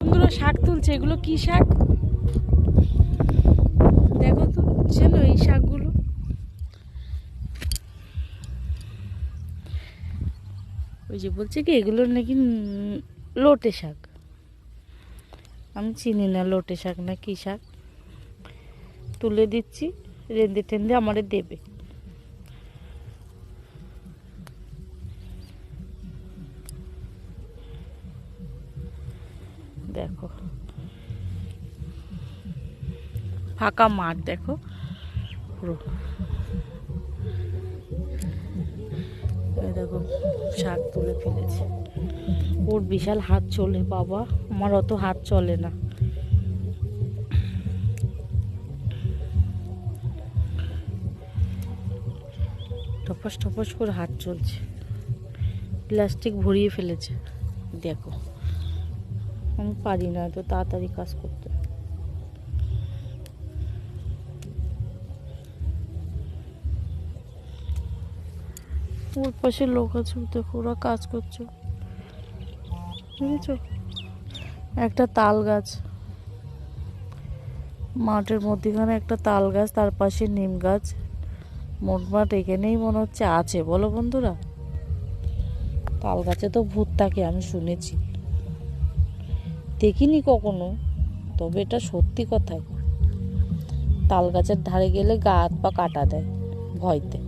বন্ধুরা শাক তুলছে, এগুলো কি শাক? দেখো তো চেনো এই শাকগুলো? ওই যে বলছে কি, এগুলো নাকি লোটে শাক। আমি চিনি না লোটে শাক না কি শাক। তুলে দিচ্ছি, রেঁধে টেন্দে আমারে দেবে। দেখো। ফাঁকা মাঠ, দেখো। পুরো। দেখো, শাক তুলে ফেলেছে। ওর বিশাল হাত চলে, বাবা। আমার অত হাত চলে না। টপস টপস করে হাত চলছে। প্লাস্টিক ভরিয়ে ফেলেছে। দেখো। আমি পারি না, এত তাড়াতাড়ি কাজ করতে। ওর পাশে লোক আছে, দেখো ওরা কাজ করছে। বুঝেছ? একটা তাল গাছ। মাঠের মধ্যেখানে একটা তাল গাছ, তার পাশে নিম গাছ। মোটমাট এখানেই মনে হচ্ছে আছে, বলো বন্ধুরা? তাল গাছে তো ভূত থাকে, আমি শুনেছি। দেখিনি কখনো, তবে এটা সত্যি কথাই তাল গাছের ধারে গেলে গা পা কাটা দেয় ভয়তে।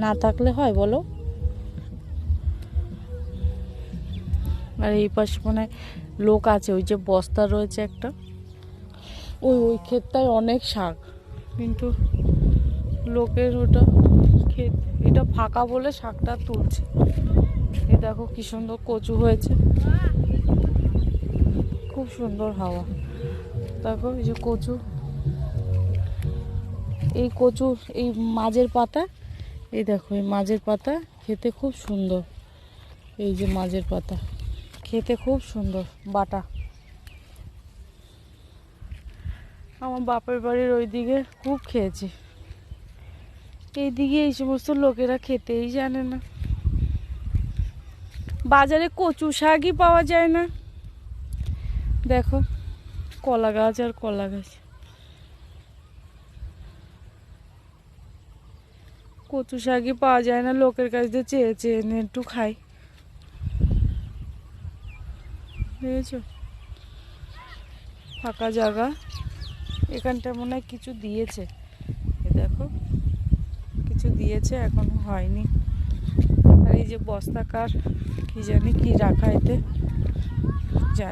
না থাকলে হয় বলো? আর এই পাশে মানে লোক আছে, ওই যে বস্তা রয়েছে একটা। ওই ওই ক্ষেতটায় অনেক শাক। কিন্তু লোকের ওটা ক্ষেত, এটা ফাঁকা বলে শাকটা তুলছে। এ দেখো কি সুন্দর কচু হয়েছে। খুব সুন্দর হাওয়া। দেখো এই যে কচু। এই কচু, এই মাঝের পাতা, এই দেখো, এই মাঝের পাতা খেতে খুব সুন্দর। এই যে মাঝের পাতা, খেতে খুব সুন্দর, বাটা। আমার বাপের বাড়ির ওই দিকে খুব খেয়েছি। এইদিকে এই সমস্ত লোকেরা খেতেই জানে না। বাজারে কচু শাকই পাওয়া যায় না। দেখো, কলা গাছ আর কলা গাছ। কচু শাকই পাওয়া যায় না, লোকের কাছ দিয়ে চেয়ে চেয়ে এনে একটু খাই। বুঝেছ ফাঁকা জায়গা। এখানটা মনে হয় কিছু দিয়েছে। দেখো, কিছু দিয়েছে, এখনও হয়নি। আর এই যে বস্তাকার, কি জানি কি রাখা এতে।